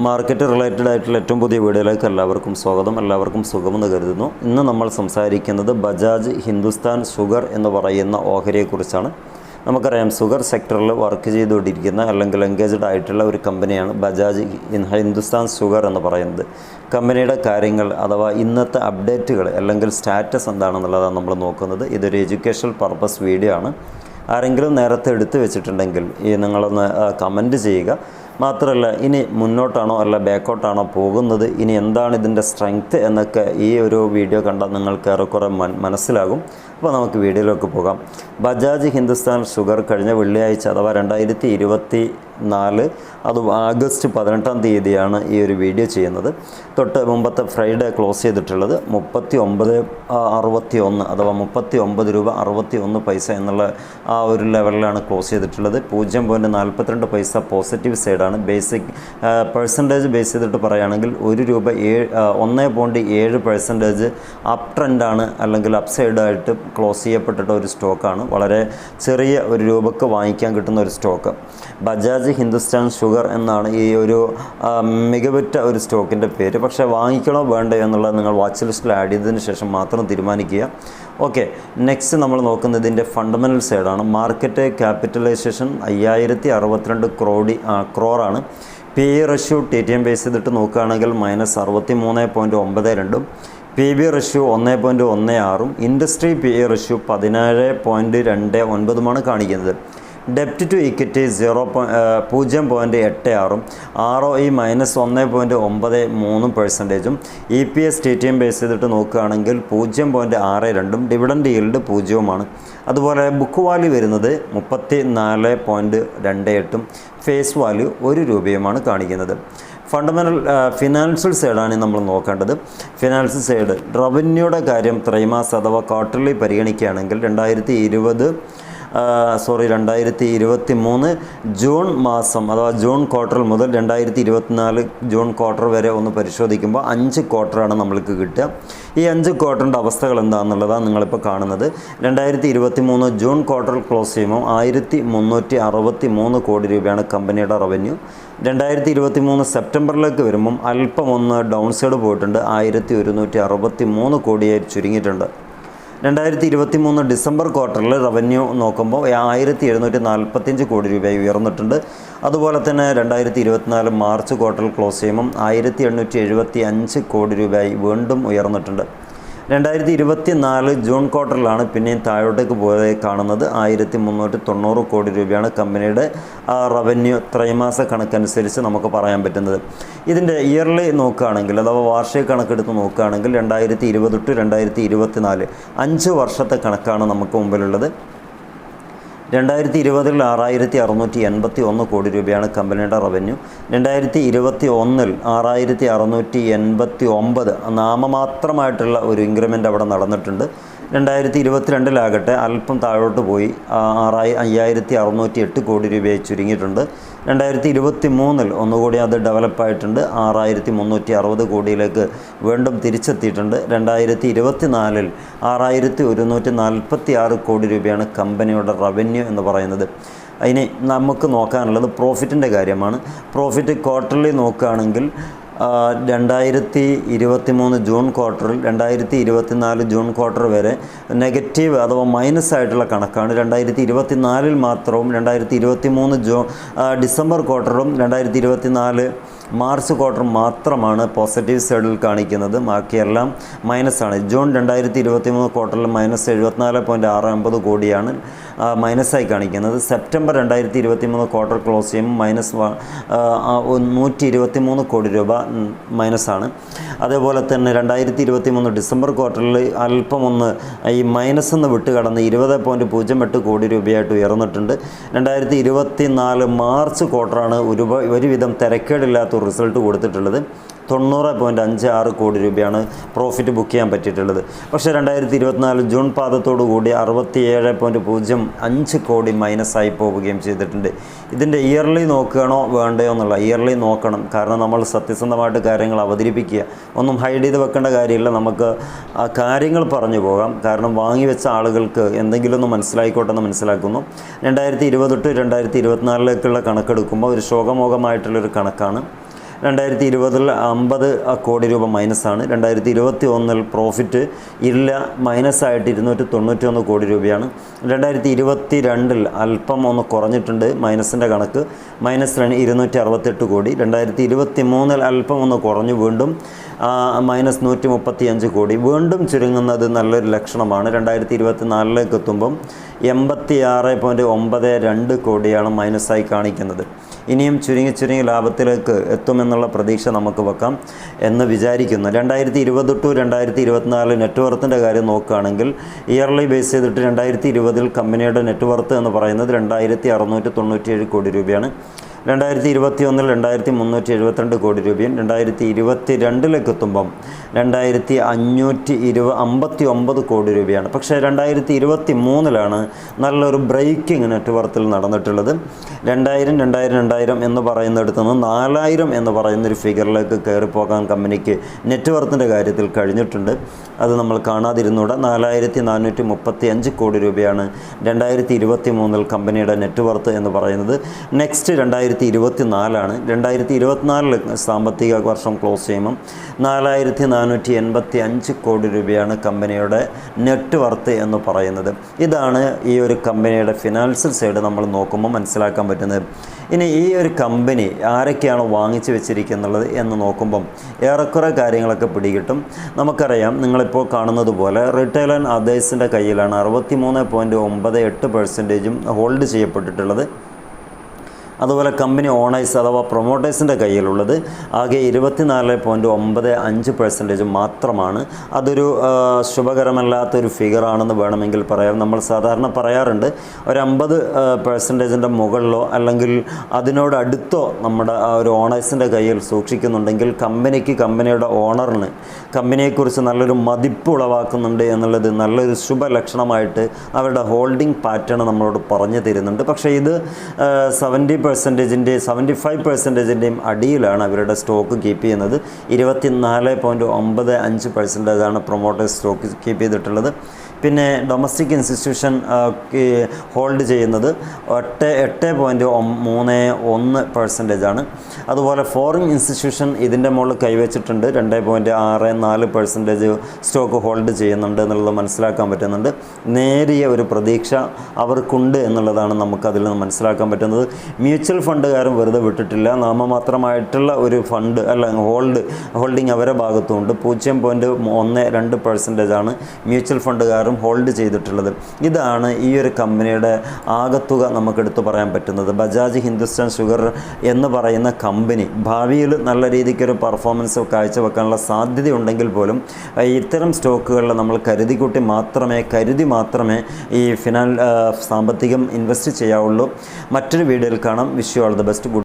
Market related ആയിട്ടുള്ള ഏറ്റവും പുതിയ വീഡിയോയിലേക്ക് എല്ലാവർക്കും സ്വാഗതം. എല്ലാവർക്കും സുഖമെന്ന് കരുതുന്നു. ഇന്ന് നമ്മൾ സംസാരിക്കുന്നത് ബജാജ് ഹിന്ദുസ്ഥാൻ ഷുഗർ എന്ന് പറയുന്ന ഓഹരിയെക്കുറിച്ചാണ്. നമുക്കറിയാം ഷുഗർ സെക്ടറിൽ വർക്ക് ചെയ്തുകൊണ്ടിരിക്കുന്ന അല്ലെങ്കിൽ എൻഗേജ്ഡ് ആയിട്ടുള്ള ഒരു കമ്പനിയാണ് ബജാജ് ഹിന്ദുസ്ഥാൻ ഷുഗർ എന്ന് പറയുന്നത്. കമ്പനിയുടെ കാര്യങ്ങൾ അഥവാ ഇന്നത്തെ അപ്ഡേറ്റുകൾ അല്ലെങ്കിൽ സ്റ്റാറ്റസ് എന്താണെന്നുള്ളതാണ് നമ്മൾ നോക്കുന്നത്. ഇതൊരു എഡ്യൂക്കേഷണൽ പർപ്പസ് വീഡിയോ ആണ്. ആരെങ്കിലും നേരത്തെ എടുത്തു വെച്ചിട്ടുണ്ടെങ്കിൽ ഈ നിങ്ങളൊന്ന് കമന്റ് ചെയ്യുക. മാത്രമല്ല ഇനി മുന്നോട്ടാണോ അല്ല ബാക്കോട്ടാണോ പോകുന്നത്? ഇനി എന്താണ് ഇതിന്റെ സ്ട്രെങ്ത് എന്നൊക്കെ ഈ ഒരു വീഡിയോ കണ്ടാൽ നിങ്ങൾക്ക് ഏറെക്കുറെ മനസ്സിലാകും. അപ്പോൾ നമുക്ക് വീഡിയോയിലേക്ക് പോകാം. ബജാജ് ഹിന്ദുസ്ഥാൻ ഷുഗർ കഴിഞ്ഞ വെള്ളിയാഴ്ച അഥവാ രണ്ടായിരത്തി ഇരുപത്തി നാല് അത് ആഗസ്റ്റ് പതിനെട്ടാം തീയതിയാണ് ഈ ഒരു വീഡിയോ ചെയ്യുന്നത്. തൊട്ട് മുമ്പത്തെ ഫ്രൈഡേ ക്ലോസ് ചെയ്തിട്ടുള്ളത് മുപ്പത്തി ഒമ്പത് അറുപത്തി ഒന്ന് അഥവാ മുപ്പത്തി ഒമ്പത് രൂപ അറുപത്തി ഒന്ന് പൈസ എന്നുള്ള ആ ഒരു ലെവലിലാണ് ക്ലോസ് ചെയ്തിട്ടുള്ളത്. പൂജ്യം പോയിന്റ് നാൽപ്പത്തിരണ്ട് പൈസ പോസിറ്റീവ് സൈഡാണ്. ബേസിക് പെർസെന്റേജ് ബേസ് ചെയ്തിട്ട് പറയുകയാണെങ്കിൽ ഒരു രൂപ ഏഴ് ഒന്ന് പോയിന്റ് ഏഴ് പെർസെന്റേജ് അപ് ട്രെൻഡാണ് അല്ലെങ്കിൽ അപ്പ് സൈഡായിട്ട് ക്ലോസ് ചെയ്യപ്പെട്ടിട്ട ഒരു സ്റ്റോക്കാണ് വളരെ ചെറിയ ഒരു രൂപക്ക് വാങ്ങിക്കാൻ കിട്ടുന്ന ഒരു സ്റ്റോക്ക് ബജാജ് ഹിന്ദുസ്ഥാൻ ഷുഗർ എന്നാണ് ഈ ഒരു മികവുറ്റ ഒരു സ്റ്റോക്കിന്റെ പേര്. പക്ഷേ വാങ്ങിക്കണോ വേണ്ടോ എന്നുള്ളത് നിങ്ങൾ വാച്ച് ലിസ്റ്റിൽ ആഡ് ചെയ്തതിന് ശേഷം മാത്രം തീരുമാനിക്കുക. ഓക്കെ നെക്സ്റ്റ് നമ്മൾ നോക്കുന്നത് ഇതിന്റെ ഫണ്ടമെന്റൽ സൈഡാണ് മാർക്കറ്റ് ക്യാപിറ്റലൈസേഷൻ അയ്യായിരത്തി അറുപത്തിരണ്ട് ക്രോഡി ക്രോറാണ് P E ratio T T M base ചെയ്തിട്ട് നോക്കുകയാണെങ്കിൽ മൈനസ് അറുപത്തി മൂന്ന് പോയിന്റ് ഒമ്പത് രണ്ടും പി ബി റഷ്യൂ ഒന്ന് പോയിന്റ് ഒന്ന് ആറും ഇൻഡസ്ട്രി പി ഇ റഷ്യൂ പതിനേഴ് പോയിന്റ് രണ്ട് ഒൻപതുമാണ് കാണിക്കുന്നത്. ഡെപ്റ്റ് ടു ഇക്വിറ്റി സീറോ പൂജ്യം പോയിന്റ് എട്ട് ആറും ആർ ഒ ഇ മൈനസ് ഒന്ന് പോയിന്റ് ഒമ്പത് മൂന്നും പെർസെന്റേജും E P S T T M base ചെയ്തിട്ട് നോക്കുകയാണെങ്കിൽ പൂജ്യം പോയിന്റ് ആറ് രണ്ടും ഡിവിഡൻഡ് ഈൽഡ് പൂജ്യവുമാണ്. അതുപോലെ ബുക്ക് വാല്യൂ വരുന്നത് മുപ്പത്തി നാല് പോയിന്റ് രണ്ട് എട്ടും ഫേസ് വാല്യൂ ഒരു രൂപയുമാണ് കാണിക്കുന്നത്. ഫണ്ടമെന്റൽ ഫിനാൻഷ്യൽ സൈഡാണ് നമ്മൾ നോക്കേണ്ടത്. ഫിനാൻഷ്യൽ സൈഡ് റവന്യൂയുടെ കാര്യം ത്രൈമാസ അഥവാ ക്വാർട്ടർലി പരിഗണിക്കുകയാണെങ്കിൽ രണ്ടായിരത്തി ഇരുപത് സോറി രണ്ടായിരത്തി ഇരുപത്തി മൂന്ന് ജൂൺ മാസം അഥവാ ജൂൺ ക്വാർട്ടർ മുതൽ രണ്ടായിരത്തി ഇരുപത്തിനാല് ജൂൺ ക്വാർട്ടർ വരെ ഒന്ന് പരിശോധിക്കുമ്പോൾ അഞ്ച് ക്വാർട്ടറാണ് നമ്മൾക്ക് കിട്ടുക. ഈ അഞ്ച് ക്വാർട്ടറിന്റെ അവസ്ഥകൾ എന്താണെന്നുള്ളതാണ് നിങ്ങളിപ്പോൾ കാണുന്നത്. രണ്ടായിരത്തി ഇരുപത്തി മൂന്ന് ജൂൺ ക്വാർട്ടർ ക്ലോസ് ചെയ്യുമ്പോൾ ആയിരത്തി മുന്നൂറ്റി അറുപത്തി മൂന്ന് കോടി രൂപയാണ് കമ്പനിയുടെ റവന്യൂ രണ്ടായിരത്തി ഇരുപത്തി മൂന്ന് സെപ്റ്റംബറിലേക്ക് വരുമ്പം അല്പം ഒന്ന് ഡൗൺ സൈഡ് പോയിട്ടുണ്ട്. ആയിരത്തി ഒരുന്നൂറ്റി അറുപത്തി മൂന്ന് കോടിയായി ചുരുങ്ങിയിട്ടുണ്ട്. രണ്ടായിരത്തി ഇരുപത്തി മൂന്ന് ഡിസംബർ ക്വാർട്ടറിൽ റവന്യൂ നോക്കുമ്പോൾ ആയിരത്തി എഴുന്നൂറ്റി നാൽപ്പത്തിയഞ്ച് കോടി രൂപയായി ഉയർന്നിട്ടുണ്ട്. അതുപോലെ തന്നെ രണ്ടായിരത്തി ഇരുപത്തിനാല് മാർച്ച് ക്വാർട്ടറിൽ ക്ലോസ് ചെയ്യുമ്പം ആയിരത്തി എണ്ണൂറ്റി എഴുപത്തി അഞ്ച് കോടി രൂപയായി വീണ്ടും ഉയർന്നിട്ടുണ്ട്. രണ്ടായിരത്തി ഇരുപത്തി നാല് ജൂൺ ക്വാർട്ടറിലാണ് പിന്നെയും താഴോട്ടേക്ക് പോയത് കാണുന്നത്. ആയിരത്തി മുന്നൂറ്റി തൊണ്ണൂറ് കോടി രൂപയാണ് കമ്പനിയുടെ റവന്യൂ ത്രൈമാസ കണക്കനുസരിച്ച് നമുക്ക് പറയാൻ പറ്റുന്നത്. ഇതിന്റെ ഇയർലി നോക്കുകയാണെങ്കിൽ അഥവാ വാർഷിക കണക്കെടുത്ത് നോക്കുകയാണെങ്കിൽ രണ്ടായിരത്തി ഇരുപത് ടു രണ്ടായിരത്തി ഇരുപത്തി നാല് അഞ്ച് വർഷത്തെ കണക്കാണ് നമുക്ക് മുമ്പിലുള്ളത്. രണ്ടായിരത്തി ഇരുപതിൽ ആറായിരത്തി അറുന്നൂറ്റി എൺപത്തി ഒന്ന് കോടി രൂപയാണ് കമ്പനിയുടെ റവന്യൂ. രണ്ടായിരത്തി ഇരുപത്തി ഒന്നിൽ ആറായിരത്തി അറുന്നൂറ്റി എൺപത്തി ഒമ്പത് നാമമാത്രമായിട്ടുള്ള ഒരു ഇൻക്രിമെന്റ് അവിടെ നടന്നിട്ടുണ്ട്. രണ്ടായിരത്തി ഇരുപത്തിരണ്ടിലാകട്ടെ അല്പം താഴോട്ട് പോയി. ആറായി അയ്യായിരത്തി അറുന്നൂറ്റി എട്ട് കോടി രൂപയായി ചുരുങ്ങിയിട്ടുണ്ട്. രണ്ടായിരത്തി ഇരുപത്തി മൂന്നിൽ ഒന്നുകൂടി അത് ഡെവലപ്പായിട്ടുണ്ട് ആറായിരത്തി മുന്നൂറ്റി അറുപത് കോടിയിലേക്ക് വീണ്ടും തിരിച്ചെത്തിയിട്ടുണ്ട്. രണ്ടായിരത്തി ഇരുപത്തി നാലിൽ ആറായിരത്തി ഒരുന്നൂറ്റി നാൽപ്പത്തി ആറ് കോടി രൂപയാണ് കമ്പനിയുടെ റവന്യൂ എന്ന് പറയുന്നത്. അതിന് നമുക്ക് നോക്കാനുള്ളത് പ്രോഫിറ്റിന്റെ കാര്യമാണ്. പ്രോഫിറ്റ് ക്വാർട്ടർലി നോക്കുകയാണെങ്കിൽ രണ്ടായിരത്തി ഇരുപത്തി മൂന്ന് ജൂൺ ക്വാർട്ടറിൽ രണ്ടായിരത്തി ഇരുപത്തി നാല് ജൂൺ ക്വാർട്ടർ വരെ നെഗറ്റീവ് അഥവാ മൈനസ് ആയിട്ടുള്ള കണക്കാണ്. രണ്ടായിരത്തി ഇരുപത്തി നാലിൽ മാത്രവും രണ്ടായിരത്തി ഇരുപത്തി മൂന്ന് ജൂ ആ, ഡിസംബർ ക്വാർട്ടറും രണ്ടായിരത്തി ഇരുപത്തി നാല് മാർച്ച് ക്വാർട്ടർ മാത്രമാണ് പോസിറ്റീവ് സൈഡിൽ കാണിക്കുന്നത്. ബാക്കിയെല്ലാം മൈനസ് ആണ്. ജൂൺ രണ്ടായിരത്തി ഇരുപത്തി മൂന്ന് ക്വാർട്ടറിൽ മൈനസ് എഴുപത്തിനാല് പോയിന്റ് ആറ് അമ്പത് കോടിയാണ്. മൈനസായി കാണിക്കുന്നത്. സെപ്റ്റംബർ രണ്ടായിരത്തി ഇരുപത്തി മൂന്ന് ക്വാർട്ടർ ക്ലോസ് ചെയ്യുമ്പോൾ മൈനസ് നൂറ്റി ഇരുപത്തി മൂന്ന് കോടി രൂപ മൈനസാണ്. അതേപോലെ തന്നെ രണ്ടായിരത്തി ഇരുപത്തി മൂന്ന് ഡിസംബർ ക്വാർട്ടറിൽ അല്പമൊന്ന് ഈ മൈനസ് എന്ന് വിട്ട് കടന്ന് ഇരുപത് പോയിന്റ് പൂജ്യം എട്ട് കോടി രൂപയായിട്ട് ഉയർന്നിട്ടുണ്ട്. രണ്ടായിരത്തി ഇരുപത്തി നാല് മാർച്ച് ക്വാർട്ടറാണ് ഒരു ഒരുവിധം തിരക്കേടില്ലാത്ത റിസൾട്ട് കൊടുത്തിട്ടുള്ളത്. തൊണ്ണൂറ് പോയിന്റ് അഞ്ച് ആറ് കോടി രൂപയാണ് പ്രോഫിറ്റ് ബുക്ക് ചെയ്യാൻ പറ്റിയിട്ടുള്ളത്. പക്ഷേ രണ്ടായിരത്തി ഇരുപത്തിനാല് ജൂൺ പാദത്തോടു കൂടി അറുപത്തി ഏഴ് പോയിന്റ് പൂജ്യം അഞ്ച് കോടി മൈനസായി പോവുകയും ചെയ്തിട്ടുണ്ട്. ഇതിന്റെ ഇയർലി നോക്കുകയാണോ വേണ്ടയോ എന്നുള്ള ഇയർലി നോക്കണം. കാരണം നമ്മൾ സത്യസന്ധമായിട്ട് കാര്യങ്ങൾ അവതരിപ്പിക്കുക ഒന്നും ഹൈഡ് ചെയ്ത് വെക്കേണ്ട കാര്യമില്ല. നമുക്ക് ആ കാര്യങ്ങൾ പറഞ്ഞു പോകാം. കാരണം വാങ്ങി വെച്ച ആളുകൾക്ക് എന്തെങ്കിലും ഒന്ന് മനസ്സിലായിക്കോട്ടെ എന്ന് മനസ്സിലാക്കുന്നു. രണ്ടായിരത്തി ഇരുപത് തൊട്ട് രണ്ടായിരത്തി ഇരുപത്തിനാലിലേക്കുള്ള കണക്കെടുക്കുമ്പോൾ ഒരു ശോകമോഹമായിട്ടുള്ളൊരു കണക്കാണ്. രണ്ടായിരത്തി ഇരുപതിൽ അമ്പത് കോടി രൂപ മൈനസാണ്. രണ്ടായിരത്തി ഇരുപത്തി ഒന്നിൽ പ്രോഫിറ്റ് ഇല്ല മൈനസായിട്ട് ഇരുന്നൂറ്റി തൊണ്ണൂറ്റി ഒന്ന് കോടി രൂപയാണ്. രണ്ടായിരത്തി ഇരുപത്തി രണ്ടിൽ അല്പം ഒന്ന് കുറഞ്ഞിട്ടുണ്ട് മൈനസിന്റെ കണക്ക്. മൈനസ് ഇരുന്നൂറ്റി അറുപത്തെട്ട് കോടി. രണ്ടായിരത്തി ഇരുപത്തി മൂന്നിൽ അല്പം ഒന്ന് കുറഞ്ഞു വീണ്ടും. മൈനസ് നൂറ്റി മുപ്പത്തി അഞ്ച് കോടി. വീണ്ടും ചുരുങ്ങുന്നത് നല്ലൊരു ലക്ഷണമാണ്. രണ്ടായിരത്തി ഇരുപത്തി നാലിലേക്ക് എത്തുമ്പം എൺപത്തി ആറ് പോയിന്റ് ഒമ്പത് രണ്ട് കോടിയാണ് മൈനസായി കാണിക്കുന്നത്. ഇനിയും ചുരുങ്ങി ചുരുങ്ങി ലാഭത്തിലേക്ക് എത്തുമെന്നുള്ള പ്രതീക്ഷ നമുക്ക് വെക്കാം എന്ന് വിചാരിക്കുന്നു. രണ്ടായിരത്തി ഇരുപത് ടു രണ്ടായിരത്തി ഇരുപത്തിനാല് നെറ്റ്വർത്തിന്റെ കാര്യം നോക്കുകയാണെങ്കിൽ ഇയർലി ബേസ് ചെയ്തിട്ട് രണ്ടായിരത്തി ഇരുപതിൽ കമ്പനിയുടെ നെറ്റ്വർത്ത് എന്ന് പറയുന്നത് രണ്ടായിരത്തി അറുന്നൂറ്റി തൊണ്ണൂറ്റിയേഴ് കോടി രൂപയാണ്. രണ്ടായിരത്തി ഇരുപത്തി ഒന്നിൽ രണ്ടായിരത്തി മുന്നൂറ്റി എഴുപത്തിരണ്ട് കോടി രൂപയും രണ്ടായിരത്തി ഇരുപത്തി രണ്ടിലേക്ക് എത്തുമ്പം രണ്ടായിരത്തി അഞ്ഞൂറ്റി ഇരുപ അമ്പത്തി ഒമ്പത് കോടി രൂപയാണ്. പക്ഷേ രണ്ടായിരത്തി ഇരുപത്തി മൂന്നിലാണ് നല്ലൊരു ബ്രേക്കിംഗ് നെറ്റ്വർത്തിൽ നടന്നിട്ടുള്ളത്. രണ്ടായിരം രണ്ടായിരം രണ്ടായിരം എന്ന് പറയുന്നിടത്ത് നിന്ന് നാലായിരം എന്ന് പറയുന്നൊരു ഫിഗറിലേക്ക് കയറി പോകാൻ കമ്പനിക്ക് നെറ്റ്വർത്തിന്റെ കാര്യത്തിൽ കഴിഞ്ഞിട്ടുണ്ട്. അത് നമ്മൾ കാണാതിരുന്നൂടെ നാലായിരത്തി നാനൂറ്റി മുപ്പത്തി അഞ്ച് കോടി രൂപയാണ് രണ്ടായിരത്തി ഇരുപത്തി മൂന്നിൽ കമ്പനിയുടെ നെറ്റ്വർത്ത് എന്ന് പറയുന്നത്. നെക്സ്റ്റ് രണ്ടായിരത്തി ഇരുപത്തി നാലാണ് രണ്ടായിരത്തി ഇരുപത്തിനാലിൽ സാമ്പത്തിക വർഷം ക്ലോസ് ചെയ്യുമ്പം നാലായിരത്തി നാനൂറ്റി എൺപത്തി അഞ്ച് കോടി രൂപയാണ് കമ്പനിയുടെ നെറ്റ് വർത്ത് എന്ന് പറയുന്നത്. ഇതാണ് ഈ ഒരു കമ്പനിയുടെ ഫിനാൻഷ്യൽ സൈഡ് നമ്മൾ നോക്കുമ്പോൾ മനസ്സിലാക്കാൻ പറ്റുന്നത്. ഇനി ഈ ഒരു കമ്പനി ആരൊക്കെയാണ് വാങ്ങിച്ചു വെച്ചിരിക്കുന്നുള്ളത് എന്ന് നോക്കുമ്പം ഏറെക്കുറെ കാര്യങ്ങളൊക്കെ പിടികിട്ടും. നമുക്കറിയാം നിങ്ങളിപ്പോൾ കാണുന്നത് പോലെ റിട്ടെയിൽ ആൻഡ് അതേഴ്സിന്റെ കയ്യിലാണ് അറുപത്തി മൂന്ന് പോയിന്റ് ഒമ്പത് എട്ട് പെർസെന്റേജും ഹോൾഡ് ചെയ്യപ്പെട്ടിട്ടുള്ളത്. അതുപോലെ കമ്പനി ഓണേഴ്സ് അഥവാ പ്രൊമോട്ടേഴ്സിന്റെ കയ്യിലുള്ളത് ആകെ ഇരുപത്തിനാല് പോയിന്റ് ഒമ്പത് അഞ്ച് പെർസെന്റേജ് മാത്രമാണ്. അതൊരു ശുഭകരമല്ലാത്തൊരു ഫിഗറാണെന്ന് വേണമെങ്കിൽ പറയാം. നമ്മൾ സാധാരണ പറയാറുണ്ട് ഒരു അമ്പത് പെർസെന്റേജിന്റെ മുകളിലോ അല്ലെങ്കിൽ അതിനോട് അടുത്തോ നമ്മുടെ ആ ഒരു ഓണേഴ്സിന്റെ കയ്യിൽ സൂക്ഷിക്കുന്നുണ്ടെങ്കിൽ കമ്പനിക്ക് കമ്പനിയുടെ ഓണറിന് കമ്പനിയെക്കുറിച്ച് നല്ലൊരു മതിപ്പ് ഉളവാക്കുന്നുണ്ട് എന്നുള്ളത് നല്ലൊരു ശുഭലക്ഷണമായിട്ട് അവരുടെ ഹോൾഡിംഗ് പാറ്റേൺ നമ്മളോട് പറഞ്ഞു തരുന്നുണ്ട്. പക്ഷേ ഇത് സെവന്റി പെർസെന്റേജിന്റെ സെവന്റി ഫൈവ് പെർസെന്റേജിന്റെയും അടിയിലാണ് അവരുടെ സ്റ്റോക്ക് കീപ്പ് ചെയ്യുന്നത്. ഇരുപത്തി നാല് പോയിന്റ് ഒമ്പത് അഞ്ച് പെർസെന്റേജാണ് പ്രൊമോട്ടേഴ്സ് സ്റ്റോക്ക് കീപ്പ് ചെയ്തിട്ടുള്ളത്. പിന്നെ ഡൊമസ്റ്റിക് ഇൻസ്റ്റിറ്റ്യൂഷൻ ഹോൾഡ് ചെയ്യുന്നത് എട്ട് എട്ട് പോയിന്റ് മൂന്ന് ഒന്ന് പെർസെന്റേജ് ആണ്. അതുപോലെ ഫോറിൻ ഇൻസ്റ്റിറ്റ്യൂഷൻ ഇതിന്റെ മുകളിൽ കൈവച്ചിട്ടുണ്ട്. രണ്ട് പോയിന്റ് ആറ് നാല് പെർസെന്റേജ് സ്റ്റോക്ക് ഹോൾഡ് ചെയ്യുന്നുണ്ട് എന്നുള്ളത് മനസ്സിലാക്കാൻ പറ്റുന്നുണ്ട്. നേരിയ ഒരു പ്രതീക്ഷ അവർക്കുണ്ട് എന്നുള്ളതാണ് നമുക്കതിൽ നിന്ന് മനസ്സിലാക്കാൻ പറ്റുന്നത്. മ്യൂച്വൽ ഫണ്ടുകാരും വെറുതെ വിട്ടിട്ടില്ല. നാമമാത്രമായിട്ടുള്ള ഒരു ഫണ്ട് അല്ല ഹോൾഡ് ഹോൾഡിംഗ് അവരുടെ ഭാഗത്തുമുണ്ട്. പൂജ്യം പോയിന്റ് ഒന്ന് രണ്ട് പെർസെന്റേജ് ആണ്. മ്യൂച്വൽ ഫണ്ടുകാരും ഹോൾഡ് ചെയ്തിട്ടുള്ളത്. ഇതാണ് ഈ ഒരു കമ്പനിയുടെ ആകത്തുക നമുക്ക് എടുത്തു പറയാൻ പറ്റുന്നത്. ബജാജ് ഹിന്ദുസ്ഥാൻ ഷുഗർ എന്ന് പറയുന്ന കമ്പനി ഭാവിയിൽ നല്ല രീതിക്കൊരു പെർഫോമൻസ് കാഴ്ചവെക്കാനുള്ള സാധ്യതയുണ്ടെങ്കിൽ പോലും ഇത്തരം സ്റ്റോക്കുകളിൽ നമ്മൾ കരുതിക്കൂട്ടി മാത്രമേ കരുതി മാത്രമേ ഈ ഫിനാൻ സാമ്പത്തികം ഇൻവെസ്റ്റ് ചെയ്യാവുള്ളൂ. മറ്റൊരു വീഡിയോയിൽ കാണാം. Wish you all the best good